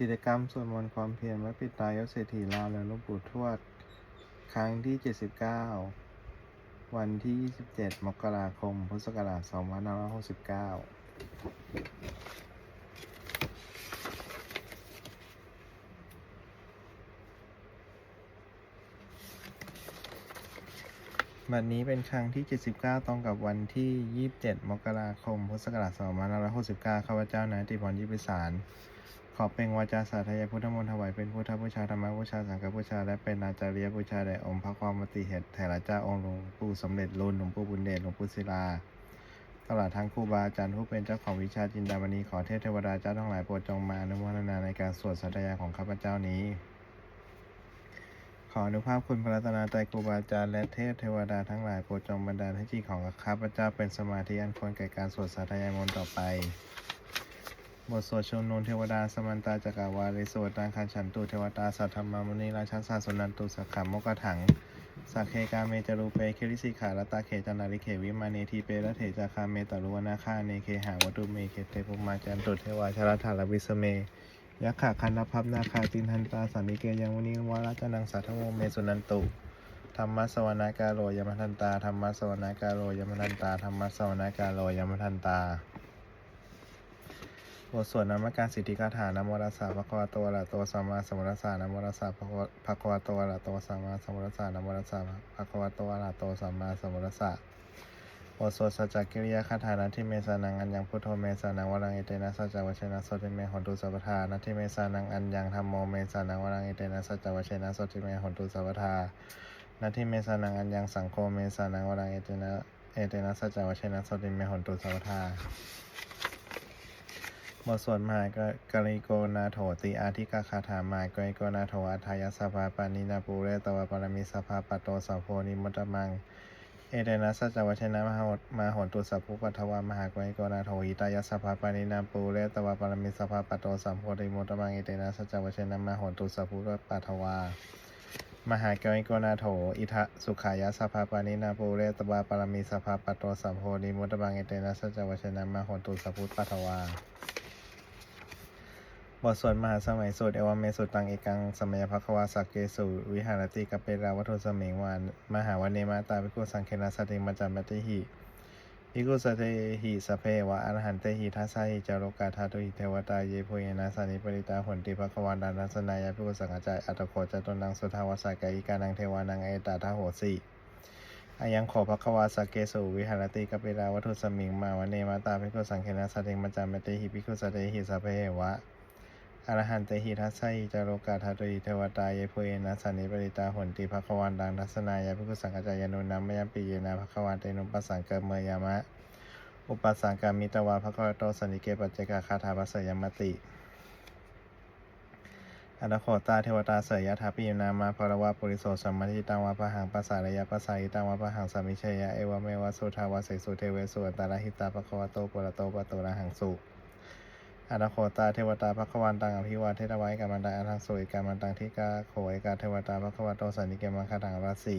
กิจกรรมสวดมนต์ความเพียรวัดปิตายศเศรษฐีลาวและหลวงปู่ทวด ครั้งที่ 79 วันที่ 27 มกราคม พุทธศักราช2569วันนี้เป็นครั้งที่ 79 ตรงกับวันที่ 27 มกราคม พุทธศักราช2569 ข้าพเจ้านายติพรยิปิสาร ขอเป็นวาจาสาธยายพุทธมนต์ถวายเป็นพุทธบูชาธรรมบูชาสังฆบูชาและเป็นอาจาริยบูชาแด่องค์พระความมติเหตุแถระเจ้าองค์หลวงปู่สมเด็จรุ่นหลวงปู่บุญเดชหลวงปู่ศิลาตลอดทั้งครูบาอาจารย์ผู้เป็นเจ้าของวิชาจินดามณีขอเทพเทวดาเจ้าทั้งหลายโปรดจงมาอนุโมทนาในการสวดสัตยายของข้าพเจ้านี้ ขออนุภาพคุณพระรัตนตรัยครูบาอาจารย์และเทพเทวดาทั้งหลายโปรดจงบันดาลให้จิตของข้าพเจ้าเป็นสมาธิอันควรแก่การสวดสาธยายมนต์ต่อไป บทสวดชมนุนเทวดาสมันตาจักรวาลิสวดตังคันฉันตุเทวตาสัทธรรมมุนีราชาสาสุนันตุสักขามกถังสักเคกาเมจรูเปเคริสิขาลตาเขจันาริเขวิมาเนทีเประเถจาคาเมตรุวนาคาเนเคหาวัตุเมเคเตปุมาจันตุเทวาชรธาลวิสเมยักขะคันธพับนาคาตินทันตาสันนิเกยังมุนีวาราจนังสัทธโวเมสุนันตุธรรมสวนากาโลยมทันตาธรรมสวนากาโลยมทันตาธรรมสวนากาโลยมทันตา บทสวดนามการสิทธิคาถานโมรัสสะภะคะวะโตอะระหะโตสัมมาสัมพุทธัสสะนะโมรัสสะภะคะวะภควะโตอะระโตสัมมาสัมพุทธัสสะนะโมรัสสะภะคะวะโตอะระหะโตสัมมาสัมพุทธัสสะบทสวดสัจจกิริยาคาถานาทิเมสานังอัญญังพุทโธเมสานังวรังเอเตนะสัจจวัชนะสติเมหนตุสัพพทานาทิเมสานังอัญญังธรรมโมเมสานังวรังเอเตนะสัจจวัชนะสติเมหนตุสัพพทานาทิเมสานังอัญญังสังโฆเมสานังวรังเอเตนะเอเตนะสัจจวัชนะสติเมหนตุสัพพทา บทสวดมหากกริโกนาโถติอาทิกาคาถามากริโกนาโถอัฏฐายสภาปานินาปูเรตวปารมิสภาปโตสัพโพนิมตมัง เอเดนะสัจจวัชนะมหามาหนตุสัพพุปัทวามหากริโกนาโถหิตายสภาปานินาปูเรตวปารมิสภาปโตสัพโพนิมตมังเอเดนะสัจจวัชนะมหนตุสัพพุปัทวามหากริโกนาโถ อิทะสุขายะสภาปานินาปูเรตวปารมิสภาปโตสัพโพนิมุตตมังเอเดนะสัจจวัชนะมหนตุสัพพุปัทวา บทสวดมหาสมัยสูตรเอวเมสุตังเอกังสมัยภควาสักเกสุวิหารติกเปราวัตถุสมิงวานมหาวันเนมาตาภิกขุสังเคนะสติมัจจามติหิภิกขุสติหิสเพวะอรหันเตหิทัสสะหิจารุกาธาตุหิเทวตาเยโพเยนะสานิปริตาหนติภควานดานัสนายาภิกขุสังฆจายอัตโคจตุนังสุทาวสากายิกานังเทวานังเอตาทาโหสีอายังขอภควาสักเกสุวิหารติกัเปราวัตถุสมิงมาวันเนมาตาภิกขุสังเคนะสติมัจจามติหิภิกขุสติหิสเพวะ อรหันเตหิทัสสะหิจาโรกาธาตุหิเทวตายโพเยนะสันนิปริตาหนติภควานดังทัสนายาภิกุสังกัจายานุนัมมยมปิเยนะภควานเตนุปัสสังเกเมยามะ อุปสังกามิตวาภควโตสันนิเกปัจเจกาคาถาปัสยมติอนาโคตาเทวตาเสยยถาปิยนามาภรวะปุริโสสัมมาทิตังวาปะหังปัสสารยะปัสสายิตังวาปะหังสมิเชยะเอวเมวะสุทาวาเสสุเทเวสุอัตตาหิตาภควโตปุระโตปะโตระหังสุ อนาโคตาเทวตาพระควานตังอภิวาเทตวายกามันตังอัทังสุอิกามันตังทิกาโขยกาเทวตาพระควาโตสันนิเกมังคาถังราสี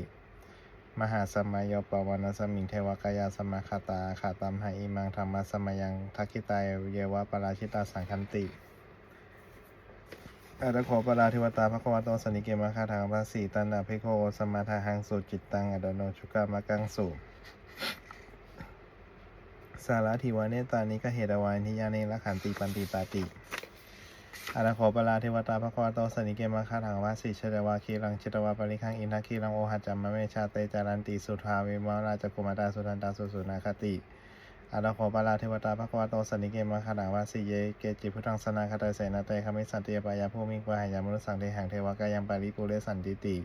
มหาสมัยโยปวานสมิงเทวกายาสมาคาตาขาตัมหาอิมังธรรมะสมัยังทักขิตายเยวะปราชิตาสังคันติอาตโขปราเทวตาพระควาโตสันนิเกมังคาถังราสีตันดาภิโคสมาทาหังสุจิตตังอดโนชุกามะกังสุ สาระทิวาเนตานิกเหตวายนิยาเนละขันติปันติตาติอาราโขปลาเทวตาภควาโตสนิเกมาคาถังวาสิชเชตวาคีรังชิตวาปริคังอินทคีรังโอหัจจัมมะเมชาเตจารันติสุทาวิมาราจกุมาตาสุทันตาสุสุนาคติอาราโขปลาเทวตาภควาโตสนิเกมาคาถังวาสิเยเกจิพุทธังสนาคาตเสนาเตคามิสันติยปายาภูมิงปะหายามนุสังเทหังเทวกายังปาริปุเรสันติติ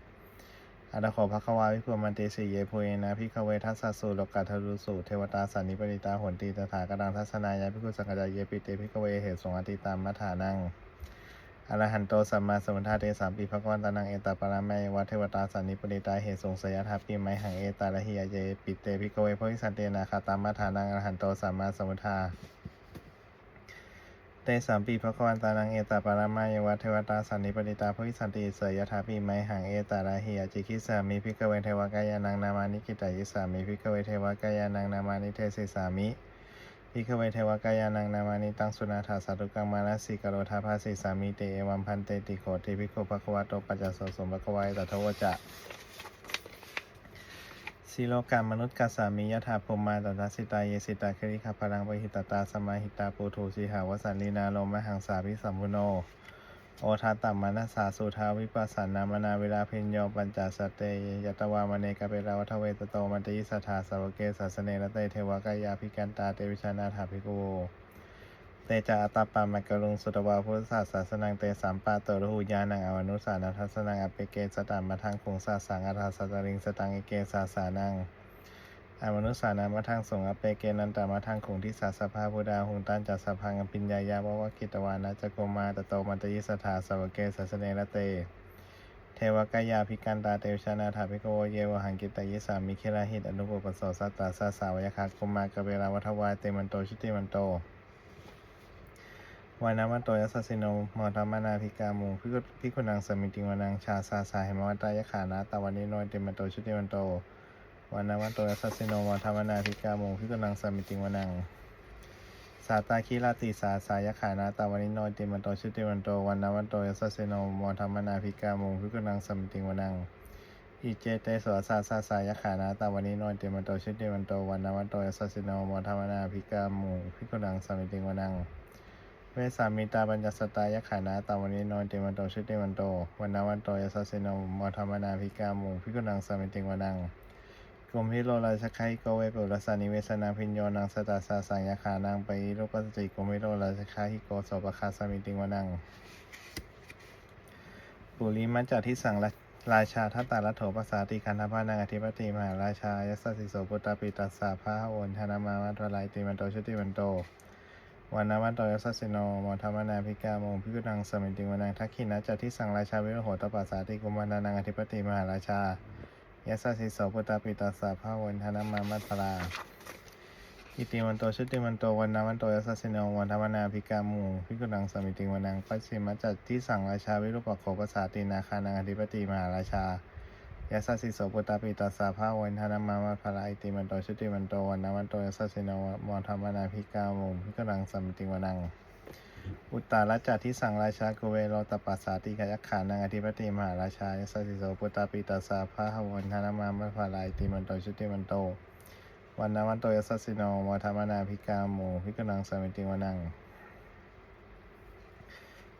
อาราโขภควาวิพุมันเตสิเยโพเยนะพิกเวทัสสะสุโลกัทธรุสุเทวตาสันนิปริตาหนติตถากดังทัศนายาภิกขุสังกัจจายเยปิเตพิกเวเหตุสงอติตามมัฐานังอรหันโตสัมมาสัมพุทธาเตสามปีพระกวนตานังเอตปารามัยวัเทวตาสันนิปริตาเหตุสงสยทัพปีไมหังเอตาละหิยเยปิเตพิกเวโพธิสันเตนาคาตามมัฐานังอรหันโตสัมมาสัมพุทธา ตสามปีพระกวันตานังเอตปารามัยวัเทวตาสันนิปริตาโพธิสันติเสยทัพปีไมหังเอตาละหิยจิคิสามิพิกเวเทวกายานังนามานิกิตายิสามิพิกเวเทวกายานังนามานิเทศิสามิพิคเวเทวกายานังนามานิตังสุนาถาสาธุกังมานสิกโรธาภาสิสามิเตเอวัมพันเตติโขติพิโคภควะโตปัจจสโสสมภควายตถาวจะ สิโลกามมนุษย์กาสามิยถาพมมาตตาสิตาเยสิตาคริคาพลังปหิตตาสมาหิตาปูทูสิหาวสันลีนาโลมหังสาพิสัมพุโน โอทาตัมมานัสสาสุทาวิปัสสนามนาเวลาเพ็ญโยปัญจสเตยตวามเนกเปราวัทเวตโตมันตยิสทธาสาวเกสัสเนรเตเทวกายาภิกันตาเตวิชานาถาภิกโว ตจาอัตตปามะกะลุงสุตวาพุทธศาสาสนังเตสามปาตระหูญาณังอวนุสานัทสนังอเปเกสตัมมาทางคงสาสังอัฏฐาสตริงสตังเอเกสาสานังอมนุสานามาทางสงอเปเกนันตามาทางคงที่สาสภาพุดาหุงตันจัสสพังอปิญญายาววะกิตวานะจโกมาตโตมันตยิสทธาสาวเกสัสเนรเต เทวกายาภิกันตาเตวชนาถาภิกโวเยวหังกิตยิสามิเคราหิตอนุปปสสสัตตาสาสาวยคาคุมากะเวลาวัฏวายเตมันโตชุติมันโต วานามันโตยัสสสิโนมอธรรมนาภิกามุงพิกุพิกุนังสมิติวานังชาสาสาเหมวัตายขานาตาวันนิโนยเตมันโตชุติมันโตวานามันโตยัสสสิโนมอธรรมนาภิกามุงพิกุนังสมิติวานังสาตาคิราติสาสายขานาตาวานิโนติมันโตชุติวันโตวันนาวันโตยสสเซโนมอธรรมนาภิกามุงพิกุนังสมติงวนังอิเจเตสวสาสาสายขานาตาวานิโนติมันโตชุติวันโตวันนาวันโตยสสเซโนมอธรรมนาภิกามุงพิกุนังสมติงวนัง เวสามิตาปัญจสตายขานาตาวานิโนนเตมันโตชุติวันโตวันนาวันโตยสสเซโนมอธรรมนาภิกามุงพิกุนังสมติงวนังกรมพิโรราชคัยโกเวปุรสานิเวสนาพิญโยนังสตาสาสังยาขานางไปโรปัสติกรมพิโรราชคัยโกโสปคาสมิติงวนังปุริมัจจทิสังราชาทัตตาลัโถภาษาติคันธพานังอธิปติมหาราชายสสสิโสปุตตาปิตัสสาพาโอนธนามาวัตวลายติมันโตชุติมันโต วันนาวันโตยสสสิโนมธรรมนาภิกามงพิกุนังสมิติงวนังทักขินะจัตทิสังราชาวิโรโหตปัสสาติกุมานานังอธิปติมหาราชายสสสิโสปุตตาปิตาสาภาวันธนามามัตตาอิติมันโตชุติมันโตวันนาวันโตยสสสิโนวันธรรมนาภิกามูพิกุนังสมิติงวันนังปัสสิมจัตที่สั่งราชาวิรุปโขภาษาตินาคานังอธิปติมหาราชา ยสสสิโสปุตตาปิตาสาภาวนธนามามัตตลาอิติมันโตชุติมันโตวันนาวันโตยสสสิโนวันธรรมนาภิกามูพิกุนังสมิติวนัง อุตตารัจจทิสังราชากุเวโรตปัสสาติกยักขานังอธิปติมหาราชายสสสิโสปุตตาปิตาสาภาวนธนามามัพพาลายติมันโตชุติมันโตวันนาวันโตยสสสิโนวัธรรมนาภิกาโมภิกนังสมิติวนัง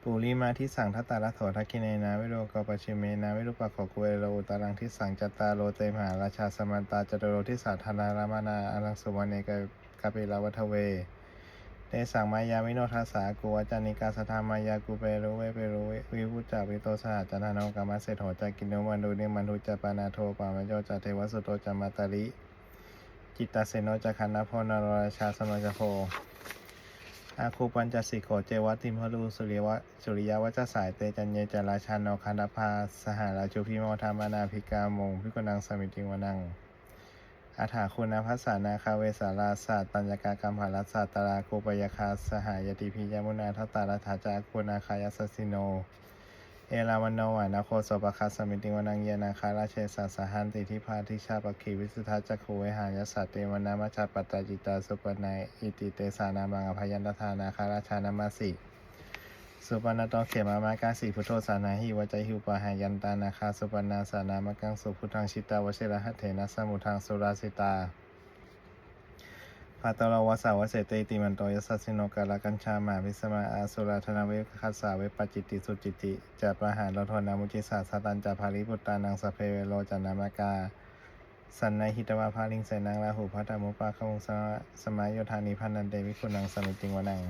ปุริมาทิสังทัตตาลโถทักขินนาวิโรกปชิเมนาวิรุปะโขกุเวโรอุตารังทิสังจตาโลเตมหาราชาสมันตาจตโรทิสัทธานารามานาอลังสุวรรณเกกาปิลาวัทเวเตสังมายาวิโนทัสสากูวจานิกาสธามายากูเปรุเวเปรุเววิวุจาวิโตสหจจนาโนกามาเสโถจากินโนมันดูเนมันทุจปานาโทปามโยจาเทวสุโตจามาตาริจิตตาเสโนจักขันนโพนรราชาสโนจโพ อาคูปัญจสิโขเจวัติมหรูสุริยวะสุริยวัจสายเตจันเยจาราชาโนคันภาสหราชุพิโมธามานาภิกามงพิกุนังสมิติวนังอาถาคุณภัสสานาคาเวสาราศาสตตัญญกากรรมหารัสสาตราคูปยคาสหายติพิยมุนาทัตตาลถาจากคุณาคายสสิโน เอราวันโนวานาโคโสปคัสสมิติวนังเยนาคาราเชสัสหันติทิพาทิชาปคีวิสุทัจจคูเวหายสัตเตวนามัจจปัตาจิตาสุปนัยอิติเตสานามังอภยันตทานาคาราชานามาสิสุปนโตเขมามากาสีพุทโธสานาหิวใจหิวปะหายันตานาคาสุปนาสานามกังสุพุทังชิตาวเชระหะเถนะสมุทังสุราสิตา ภาตโลวสาวเสเตติมันโตยสัสสิโนกาลกัญชามาวิสมาอาสุราธนาเวคัสสาเวปจิตติสุจิติจะประหารโลโทนามุจิสาสตันจะภาริปุตตานังสเพเวโลจานามากา สันในหิตวาภาลิงเสนังลาหูพัตมุปาคงสมสมัยโยธานิพันนันเตวิคุณังสมิติงวนัง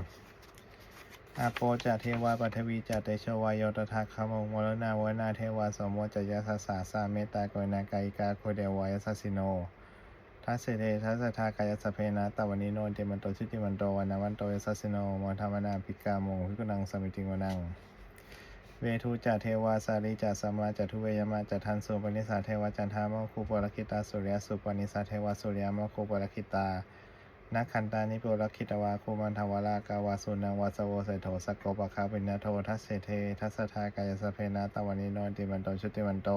อาโปจะเทวาปัทวีจะเตโชวายโยตถาคามงวรนาเวนาเทวาสมโมจะยะสสาสาเมตตากยนากายิกาโคเดวายสัสสิโน ทัสเสเดทัสสทากายสเพนะตวันนิโนเตมันโตชิติมันโตวันนาวันโตยสัสสิโนมธรรมนาภิกามงพิกุนังสมิติงวนัง เวทุจะเทวาสาริจะสัมาจะทุเวยมะจะทันสุปนิสาเทวาจันทามคูปรคิตาสุริยสุปนิสาเทวาสุริยมคูปรคิตานักขันตานิโปรคิตวาคูมันทวารากาวาสุนังวาสโวเสโถสกโกปะคาปินนาโททัสเสเททัสสทากายสเพนะตวันนิโนติมันโตชุติมันโต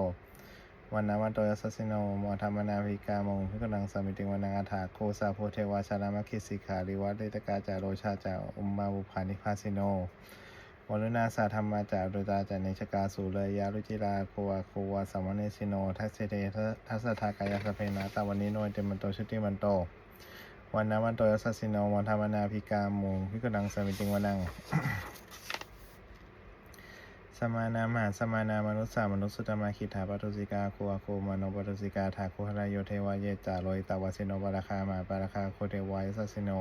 วันนาวันโตยัสสสิโนมอธรรมนาภิกามงพิกนังสมิติงวนังอาถาโคสาโพเทวาชารามคิสิกขาริวัตเดตกาจาโรชาจาอุมมาบุพานิพาสิโนวรุณาสาธรรมาจารุตาจาเนชกาสุเลยารุจิราโควาโควาสามเนสิโนทัสเสเตทัสทากายาสเพนาตาวันนิโนเตมันโตชุติมันโตวันนาวันโตยัสสสิโนมอธรรมนาภิกามงพิกนังสมิติงวนัง มานามาสมานา มนุสสามนุสสุตมาคิถาปัตุสิกาโคอาโคมโนปัตุสิกาถาโคหราโยเทวาเยจาโรยตาวาสิโนปาราคามาปาราคาโคเทวายสัสสิโน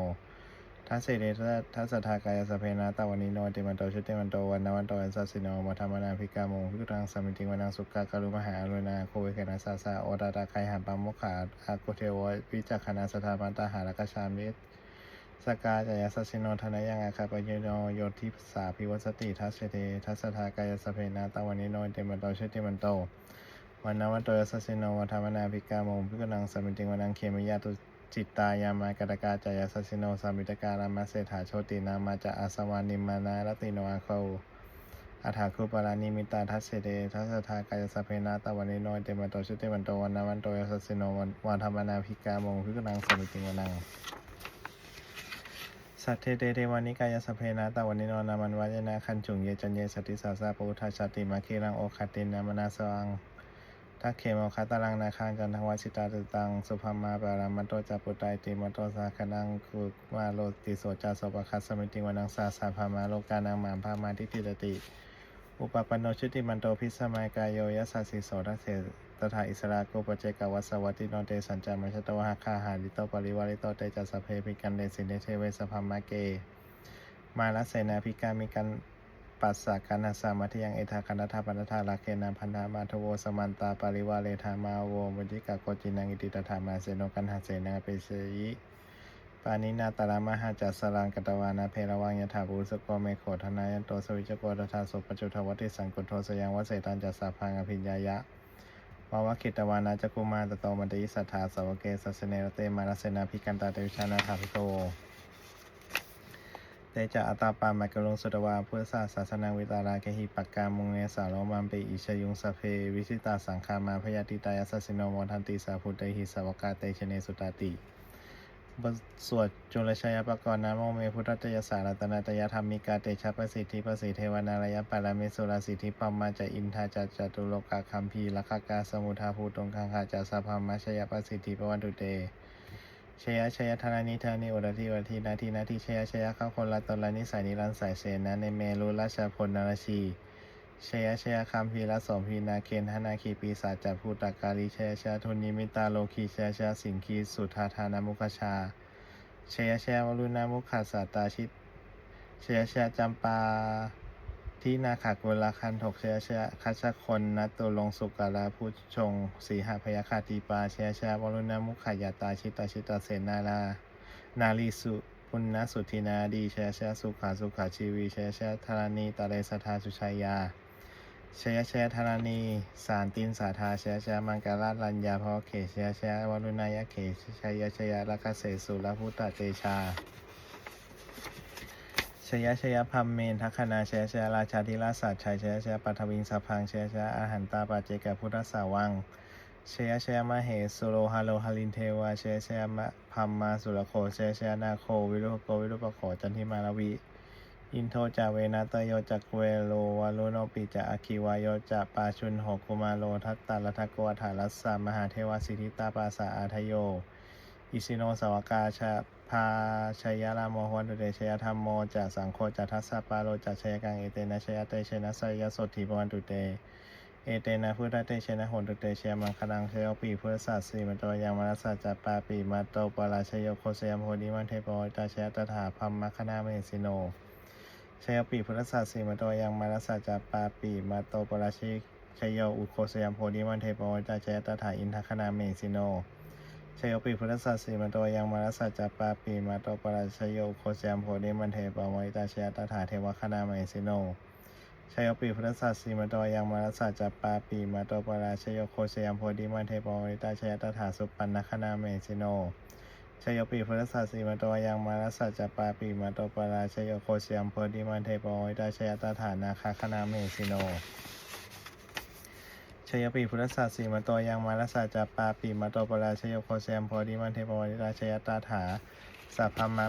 ทัสเสเดทัสทัสทากายสเพนาตาวนิโนติมันโตชุติมันโตวันนาวันโตยัสสสิโนมาธรรมนาภิกามงพิกตังสมิติงวนังสุกากรุมหาอรุณาโคเวเกนัสสาสาโอตาตาไคหันปามมุขาอาโคเทวายวิจักขณาสถาปันตาหารกชามิต สกาจายสัสสิโนธนยังอาคาปยโนโยทิสาพิวัสติทัสเสเททัสทากายสเพนาตวันนิโนเตมันโตเชติมันโตวันนวันโตยัสสสิโนวัฒมนาภิกามงพิกนังสมิติงวนังเคมิยาตุจิตตายามากตกาจายสัสสิโนสามิตการามาเศถาโชตินามาจะอาสวานิมานารติโนอาโคอาถาคุปรานิมิตาทัสเสเดทัสทากายสเพนาตวันนิโนเตมันโตเชติมันโตวันนวันโตยัสสสิโนวัฒมนาภิกามงพิกนังสมิติงวนัง สัทเทเตเทวานิกายสเพนะตาวันนิโนนามันวายนะคันจุงเยจันเยสติสาสาปุทธาชาติมาคีรังโอคาตินนามนาสวังทักเขมอคาตารังนาคางกันทวชิตาตุตังสุภามาปารามันโตจัปุตไตติมโตสาคนังคุมาโลติโสจาสปะคัสสมิติวานังสาสาภามาโลกานังมามภามาทิฏฐิตติ อุปปันโนชุติมันโตพิสมัยกายโยยัสสิโสทัเส ตถาอิสราโกปเจกวัสสวัติโนเตสัญจามชตวะหคาหาลิโตปริวาริโตเตจัสสพเพปิกันเดสินเดเทเวสพามะเก มาลเสนาภิกามิกันปัสสะกันาสามัทยังเอทาคันธาปันธาลาเคนาพันธามาทโวสมันตาปริวาเลธามาโวมุติกาโกจินังอิติตถามาเสนกันหาเสนาเปเสยิปานินาตารามหาจัสรังกตวานาเพรวังยถาภูสโกเมโขธนายันโตสวิจโกตถาสุปจจุทวัติสังกุโทสยังวเสตันจัสสาพังอภิญญายะ วาวคิตวานาจกุมารตโตมันติสัทธาสาวเกสัสเนรเตมารเสนาภิกันตาเตวิชานาถาพิโตเตจะอัตาปามากะลุงสุตวาพุทธศาสาสนาวิตาราเกหิปักกามุงเนสาโลมันเปอิชยุงสเพ วิสิตาสังคามาพยาติตายสสสิโนมทันติสาพุทธหิสาวกาเตชเนสุตาติ บทสวดจุลชัยปกรณ์นะโมเมพุทธตยสารัตนาตยธรรมิกาเตชะประสิทธิประสิทธิเทวนารยปารามิสุราสิทธิปัมมาจะอินทาจัจจตุโลกาคัมพีลักขกาสมุทาภูตงคังคาจัสสะพัมมาชยประสิทธิปวันตุเตชยชยธนานิธานิโอรทิวทีนาทีนาทีชยชยข้าคนละตนละนิสัยนิรันสายเสนาในเมรุราชพลนรชี เชยเชยคัมพีละสมพีนาเคนธนาคีปีศาจจัภูตากาลีชยเชยทุนิมิตาโลคีเชยเชยสิงคีสุธาธานามุขชาเชยเชยวรุณามุขสาตาชิตเชยเชยจำปาที่นาขากุลคันถกเชยเชยคัชคนนัตุลงสุกาลาผู้ชงสีหพยาคาตีปาเชยเชยวรุณามุขยาตาชิตาชิตาเสนาลานาลีสุปุณณสุทินาดีเชยเชยสุขาสุขาชีวีเชยเชยธารณีตะเลสทาสุชัยยา ชยชยธารณี สารตินสาธาชยชยมังกรลาลัญญาพอเขชยชยวรุณายะเขชยชยลักเสสุลพุตตเตชาชยชยพัมเมนทัคคณาชยชยราชาธิราชสัตชัยชยชยปัทวิงสพังชยชยอาหันตาปาเจกพุทธสาวังชยชยมเหสุโลฮาโลฮาลินเทวาชยชยมะพัมมาสุรโคชยชยนาโควิรุโกวิรุปโขจันทิมาลวี อินโทจาเวนาตโยจักเวโลวาลุโนปิจาอคิวายโยจะปาชุนหกุมาโลทัตตาลทักโกวถารัสสามหาเทวสิทธิตาปาสาอาทโย อิสิโนสาวกาชาพาชยรามโมหวันตุเตชยธรรมโมจะสังโฆจะทัสสะปาโลจะชยกังเอเตนะชยเตชนะสยสดทิปวันตุเต เอเตนะพุทธเตชนะหนตุเตชยมังคลังเชยปีพุทธศาสสีมันโตยังมรัสสะจัปปาปีมาโตปราชโยโคเสยมโหดิมันเทปโอตาชยตถาพัมมคณาเมสิโน ชยปีพุทธศาสสีมาโตยังมารัสสะจัปาปีมาโตปราชิชยโยอุโคสยามโพธิมันเทปโอตาชยตถาอินทคณาเมสิโนชยปีพุทธศาสสีมาโตยังมารัสสะจัปาปีมาโตปราชโยอุโคสยามโพธิมันเทปโอตาชยตถาเทวคณาเมสิโนชยปีพุทธศาสสีมาโตยังมารัสสะจัปาปีมาโตปราชโยโคสยามโพธิมันเทปโอตาชยตถาสุปันนคณาเมสิโน ชยปีพุทธศาสีมาโตยังมารัสสะจัปาปีมาโตปราชยโคสยมโพธิมันเทปโอตาชยตถานาคาคณาเมสิโนชยปีพุทธศาสีมาโตยังมาลสาจปาปีมาโตปราชยโคเซมโพธิมันเทปวริราชยตาถาสัพพมะ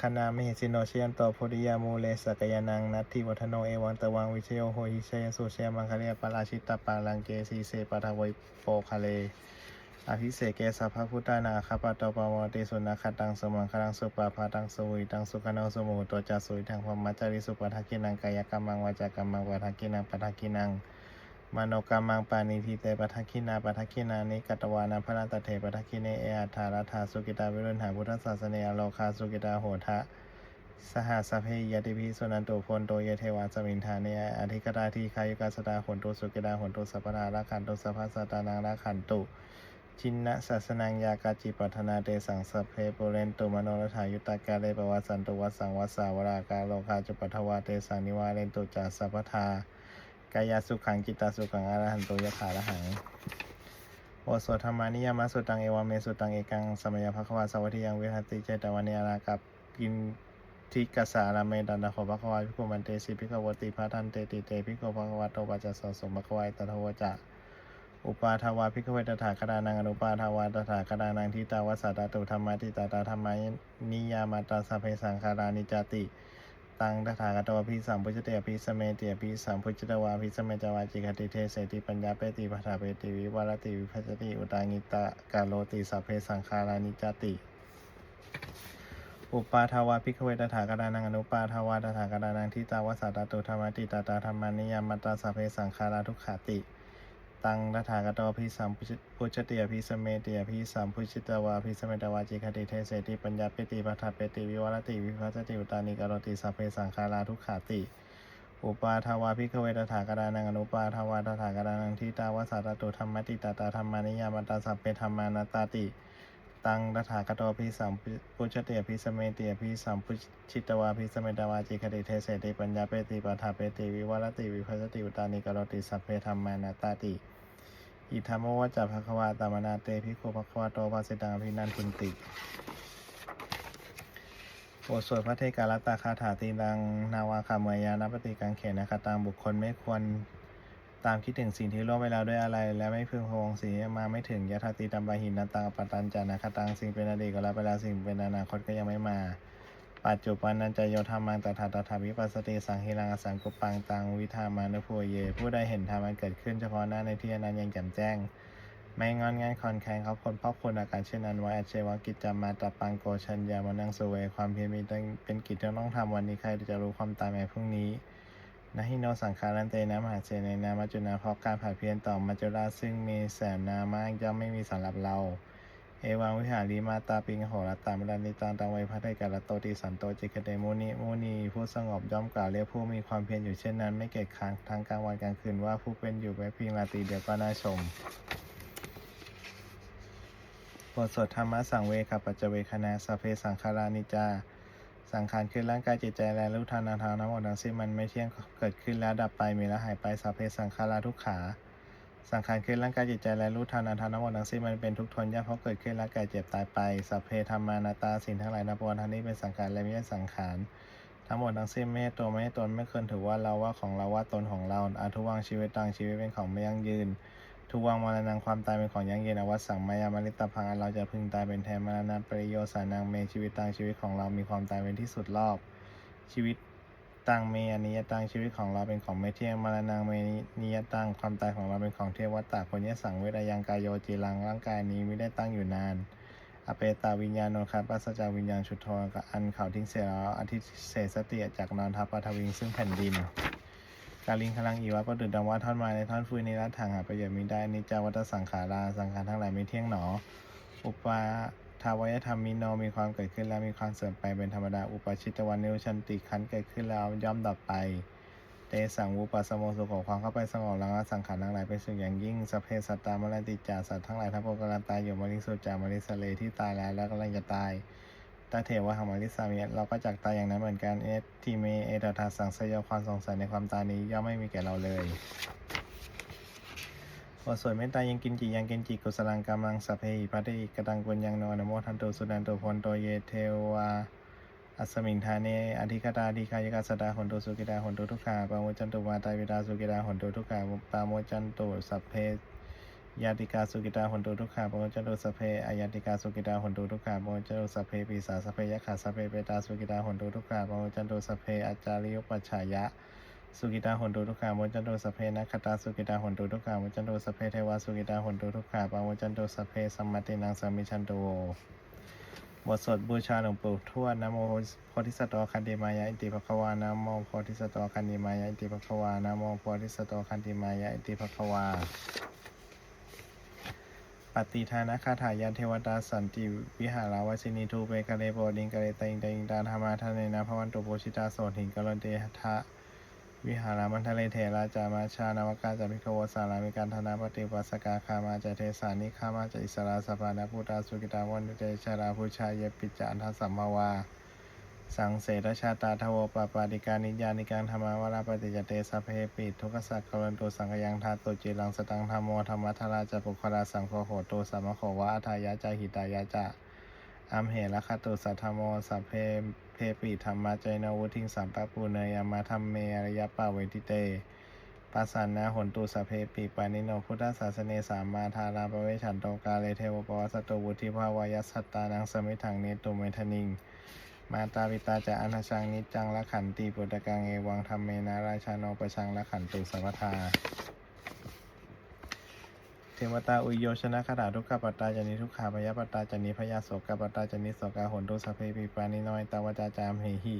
คณามหิสิโนเชียนโตโพธิยามูเลสกยานังนัตถิวัฒโนเอวังตะวังวิเชโยโหหิเชยสุเชยมังคเลียปราชิตตปาลังเกสีเสปะทวยโปคาเล อภิเศกเกสัพพพุทธานาคาปะตปะโมติสุนัขตังสมังคลังสุปาพาตังสุวิตังสุขโนสุโมตัวจาสุยทางพรหมจาริสุปทักกินังกายกรรมังวาจากรรมังปทักกินังปทักกินังมโนกรรมังปานิทิเตปทักกินาปทักกินานิกัตวานาพระตเถปทักกิเนเออัฏฐารัฐาสุกิตาวิรุณหาพุทธศาสเนอโลคาสุกิตาโหทะสหสพเพยติพิสุนันตุพลโตเยเทวาสมินทาเนยอธิกตาทีคายุกาสตาหนตุสุกิดาหนตุสัพพนาราขันตุสัพพสตานังราขันตุ ชินนะศาสนังยากาจิปัฒนาเตสังสพเพปุเรนตุมโนรถายุตากาเลปวัสสันตุวัสสังวัสสาวรากาโลคาจุปัทวาเตสังนิวาเรนตุจาสัพทากายาสุขังจิตตาสุขังอรหันตุยถาระหังโอโสธรรมานิยามสุตังเอวาเมสุตังเอกังสมัยภควาสวัสดิยังเวหติเจตวันเนอารากับกินทิกสารเมดันดาโคภควาพิคุมันเตสิพิกวติพาทันเตติเตพิโกภควาโตปัจจสสมภควายตถวจะ อุปาทวาพิกเวตถาคดานังอนุปาทวาตถาคดานังทิตาวสัตตตุธรรมะทิตาตาธรรมนิยามาตาสัพเพสังขารานิจติตังตถาคตวพิสัมพุจเตอภิสเมติอภิสัมพุจตวาภิสเมจวาจิกติเทเสติปัญญาเปติปัฏฐาเปติวิวารติวิภัจติอุตางิตะกาโลติสัพเพสังขารานิจติ อุปาทวาพิกเวตถาคดานังอนุปาทวาตถาคดานังทิตาวสัตตตุธรรมติตาตาธรรมานิยามาตาสัพเพสังขาราทุกขาติ ตังตถากตพิสัมพุชติอภิสเมติอภิสัมพุชิตวาภิสเมตวาจิคติเทเสติปัญญาเปติปัฏฐาเปติวิวรติวิภัสติอุตานิกรติสัพเพสังขาราทุกขาติ อุปาทวาพิกเวตถากรานังอนุปาทวาตถากรานังทิตาวสัตตตุธรรมติตาตาธรรมานิยามตาสัพเพธรรมานาตาติ ตังตถาคตพิสัมพุชเติอภิสเมติอภิสัมพุชิตวาภิสเมตวาจิคติเทเสติปัญญาเปติปัฏฐาเปติวิวัรติวิภัสติอุตานิกรติสัพเพธรรมานาตาติ อิธรรมวัจจะภควาตามนาเตภิกขุภควาโตภาสิตังอภินันทุนติบทสวดพระเทการัตาคาถาตีดังนาวาคาเมยานปฏิกังเขนคตามบุคคลไม่ควร ตามคิดถึงสิ่งที่ล่วงไปแล้วด้วยอะไร และไม่พึงพงสีมาไม่ถึงยะถาตีตัมบาหินนัตตังอปตันจานาคตังสิ่งเป็นอดีตก็แล้วไปแล้วสิ่งเป็นอนาคตก็ยังไม่มา ปัจจุบันนันจะโยธรรมังตถาตถาวิปัสสติสังหิรังอสังกุปังตังวิธามานุพัวเย ผู้ใดเห็นธรรมันเกิดขึ้นเฉพาะหน้าในที่นั้นยังแจ่มแจ้ง ไม่งอนงานคอนแคนเขาคนพอคนอาการเช่นนั้นไว้อาเชวกิจจามาตปังโกชัญญามานังสเวความเพียรมีต้องเป็นกิจที่ต้องทำวันนี้ใครจะรู้ความตายในพรุ่งนี้ นะฮิโนสังขารันเตนะมหาเจในนามัจจุนาเพราะการผัดเพี้ยนต่อมัจจุราชซึ่งมีแสนนามากย่อมไม่มีสำหรับเรา เอวังวิหารีมาตาปิงโหรตามรันนิตังตังไวพัทไตกาลโตติสันโตจิกเตมุนีมุนีผู้สงบย่อมกล่าวเรียกผู้มีความเพียรอยู่เช่นนั้น ไม่เกียจค้างทางกลางวันกลางคืนว่าผู้เป็นอยู่แม้เพียงราตรีเดียวก็น่าชมบทสวดธรรมะสังเวคปัจเจเวคณาสเพสังขารานิจา สังขารคือร่างกายจิตใจและรูปทางนามทางทั้งหมดทั้งสิ้นมันไม่เที่ยงเกิดขึ้นแล้วดับไปมีแล้วหายไปสัพเพสังขาราทุกขา สังขารคือร่างกายจิตใจและรูปทางนามทางทั้งหมดทั้งสิ้นมันเป็นทุกทนยากเพราะเกิดขึ้นแล้วแก่เจ็บตายไปสัพเพธรรมานาตาสิ่งทั้งหลายนับวันทั้งนี้เป็นสังขารและไม่ใช่สังขารทั้งหมดทั้งสิ้นไม่ใช่ตัวไม่ใช่ตนไม่เคยถือว่าเราว่าของเราว่าตนของเราอาทุวังชีวิตต่างชีวิตเป็นของไม่ยั่งยืน ทุวังมรณังความตายเป็นของยั่งยืนอวัตสังมายามริตพังอันเราจะพึงตายเป็นแทนมรณะปริโยชน์สานังเมชีวิตต่างชีวิตของเรามีความตายเป็นที่สุดรอบ ชีวิตตังเมอนิยตังชีวิตของเราเป็นของไม่เที่ยงมรณังเมนิยตังความตายของเราเป็นของเทวตาคนยสังเวทยังกายโยจีรังร่างกายนี้ไม่ได้ตั้งอยู่นานอเปตาวิญญาณโนคาปัสจาวิญญาณชุดโทกับอันเขาทิ้งเสียแล้วอาทิเศษสติจากนอนทับปฐวิงซึ่งแผ่นดิน กาลิงพลังอีวะประดุดดังว่าท่อนไม้ในท่อนฟืนในรัฐทางหาประโยชน์มิได้นิจาวัตสังขาราสังขารทั้งหลายไม่เที่ยงหนอ อุปาทาวยธรรมมิโนมีความเกิดขึ้นแล้วมีความเสื่อมไปเป็นธรรมดาอุปชิตวันนิวชันติขันเกิดขึ้นแล้วย่อมดับไปเตสังวุปัสโมสุขของความเข้าไปสงบระงับสังขารทั้งหลายเป็นสิ่งอย่างยิ่งสเพสัตตามรติจาสัตว์ทั้งหลายทั้งปวงกำลังตายอยู่มริสุจามริสเลที่ตายแล้วแล้วกำลังจะตาย ตาเทวะหังมริสามีเราก็จากตายอย่างนั้นเหมือนกันเอสทีเมเอตถาสังสยความสงสัยในความตายนี้ย่อมไม่มีแก่เราเลยบทสวดเมตตายังกินจิยังกินจิกุสลังกามังสัพเพหิพัติกตังกุญยังโนอนโมทันโตสุนันโตพลโตเยเทวาอัสมิงทาเนอธิคตาธิคายกาสดาหนตุสุกิดาหนตุทุกขาปาโมจันตุมาตาวิดาสุกิดาหนตุทุกขาปาโมจันตุสัพเพ ยาติกาสุกิดาหุนตุทุกขาปาโมจันตุสเพอายาติกาสุกิดาหุนตุทุกขาปาโมจันตุสเพปีสาสเพยะขาสเพเปตาสุกิดาหุนตุทุกขาปาโมจันตุสเพอาจาริยุปชายะสุกิตาหนตุทุกขาโมจันโตสเพนะคตาสุกิตาหนตุทุกขาโมจันโตสเพเทวาสุกิตาหนตุทุกขาปาโมจันโตสเพสัมมาตินังสัมมิชันโตบทสวดบูชาหลวงปู่ทวดนะโมโพธิสัตว์คันติมายะอิติภควานะโมโพธิสัตว์คันติมายะอิติภควานะโมโพธิสัตว์คันติมายะอิติภควา ปฏิทานะคาถายาเทวตาสันติวิหาราวชินีทูเปกะเลโบดิงกะเลติงติงดาธรรมาทะเนนะพวันตุโปชิตาโสถิงกะลเตทะวิหารามันทะเลเถราจามาชานวกาจาพิกโวสารามิการธนาปฏิปัสกาคามาจเทสานิคามาจอิสราสภานาพุทธาสุกิตาวันเตชาราพุชายปิจจานทัสสัมมาวา สังเสรชาตาทโวปปาติการนิยานิการธรรมาวราปฏิจเตสพเพปิทุกสักกรันตุสังกยังทาตุจิรังสตังธรรมโมธรรมทราจะปุคราสังโฆโหตุสัมมโขวะอัทายะจาหิตายะจะอัมเหระคตุสัทธโมสัพเพเพปิธรรมาใจนาวุทิงสัมปะปูเนยามาธรรมเมอริยปาเวทิเตปัสสันนาหนตุสัพเพปิปานิโนพุทธศาสเนสามาทาราปเวชันโตกาเลเทวปวัสสตุวุธิภาวายสสัตตานังสมิทังเนตุเมทนิง มาตาปิตาจะอนาชังนิจจังละขันติปุตตะกังเอวังธรรมเมนาราชาโนประชังละขันตุสัพพทาเทวตาอุโยชนะคาถาทุกขปัตตาจานิทุกขาพยาปัตตาจานิพยาโสกปัตตาจานิโสกาหนตุสัพเพปิปานิโนยตาวจาจามเหหิ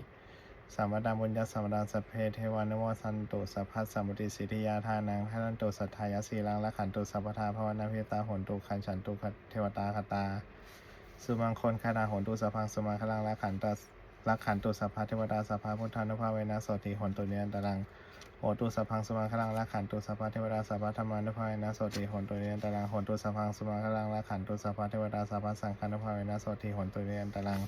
สัมวดาบุญญาสัมวดาสัพเพเทวานโมสันตุสัพพัสสัมปติสิทธิยาทานังทันันตุสัทธายสีลังละขันตุสัพพทาภวนาเพตาหนตุขันฉันตุเทวตาคตา สุมังคลคาถาหนตุสัพพังสุมังคลังละขันตัสละขันตุสัพพะเทวตาสัพพะพุทธานุภาเวนะโสติหนตุเนียนตรังโหตุสัพพังสุมังคลังละขันตุสัพพะเทวดาสัพพะธรรมานุภาเวนะโสติหนตุเนียนตรังโหตุสัพพังสุมังคลังละขันตุสัพพะเทวดาสัพพะสังฆานุภาเวนะโสติหนตุเนียนตรัง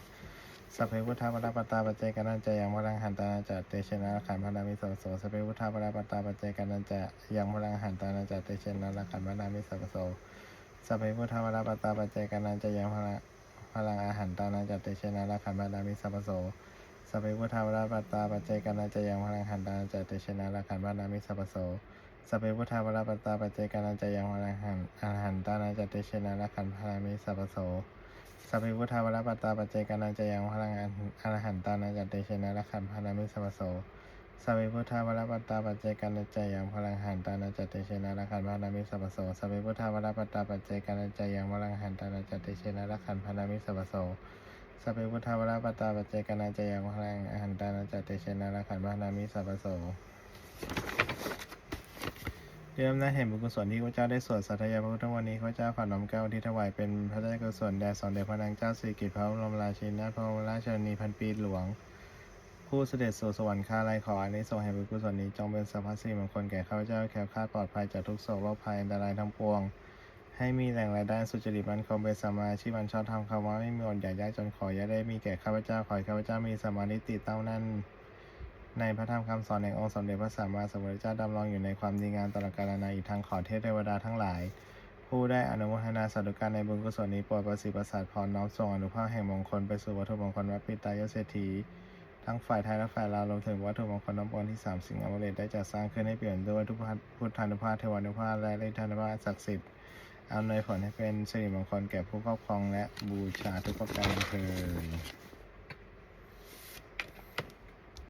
สัพเพพุทธาปราปตาปัจเจกันันจะยังพลังหันตานาจะเตชนะละขันพนามิสัพพโสสัพเพพุทธาปราปตาปัจเจกันันจะยังพลังหันตานาจะเตชนะละขันพนามิสัพพโสสัพเพพุทธาปราปตตาปัจเจกันันจะยังพลัง พลังอาหันตานาจะเตชนะละขันพนามิสัพโสสัพเพพุทธาวราปัตตาปัจเจกานาจะยังพลังหันตาจะเตชนะละขันวานามิสัพโสสัพเพพุทธาวราปัตตาปัจเจกานาจะยังพลังหันอาหันตานาจะเตชนะละขันพานามิสัพโสสัพเพพุทธาวราปัตตาปัจเจกานาจะยังพลังอาหันตานาจะเตชนะละขันพานามิสัพโส สัพเพพุทธาวราปัตตาปัจเจกานาจะยังพลังหันตานาจะเตชนะละขันพานามิสัพโสสัพเพพุทธาวราปัตตาปัจเจกานาจะยังพลังหันตานาจะเตชนะละขันพานามิสัพโสสัพเพพุทธาวราปตตาปัจเจกนาจะยังพลังหันตานาจะเตชนะละขันพานามิสัพโสเรื่องอำนาจแห่งบุญกุศลที่พระเจ้าได้สวดสัตยาพระพุทธวันนี้พระเจ้าขอนน้อมแก้วที่ถวายเป็นพระเจ้ากุศลแด่สอนเด็จพระนางเจ้าสิริกิติ์พระบรมราชินีนาถพระบรมราชชนนีพันปีหลวง ผู้เสด็จสู่สวรรคาลัยขออานิสงส์แห่งบุญกุศลนี้จงเป็นสัพพสิริมงคลแก่ข้าพเจ้าแคล้วคลาดปลอดภัยจากทุกโศกโรคภัยอันตรายทั้งปวง ให้มีแหล่งรายได้สุจริตมันคงเป็นสมาชีพอันชอบทำคำว่าไม่มีอดอยากยากจนขออย่าได้มีแก่ข้าพเจ้าขอให้ข้าพเจ้ามีสมาธิติดตั้งนั่นในพระธรรมคำสอนแห่งองค์สมเด็จพระสัมมาสัมพุทธเจ้าดำรงอยู่ในความดีงามตลอดกาลนานอีกทางขอเทพเทวดาทั้งหลาย ผู้ได้อนุโมทนาสาธุการในบุญกุศลนี้โปรดประสิทธิ์ประสาทพรน้อมส่งอนุภาพแห่งมงคลไปสู่วัตถุมงคลวัดปิตายเศรษฐี ทั้งฝ่ายไทยและฝ่ายลาวรวมถึงวัตถุมงคลน้ำปนที่สามสิ่งอมฤตได้จัดสร้างขึ้นให้เปลี่ยนด้วยทุพพุทธานุภาพเทวานุภาพและฤทธานุภาพศักดิ์สิทธิ์อำนวยผลให้เป็นสิริมงคลแก่ผู้ครอบครองและบูชาทุกประการเทอ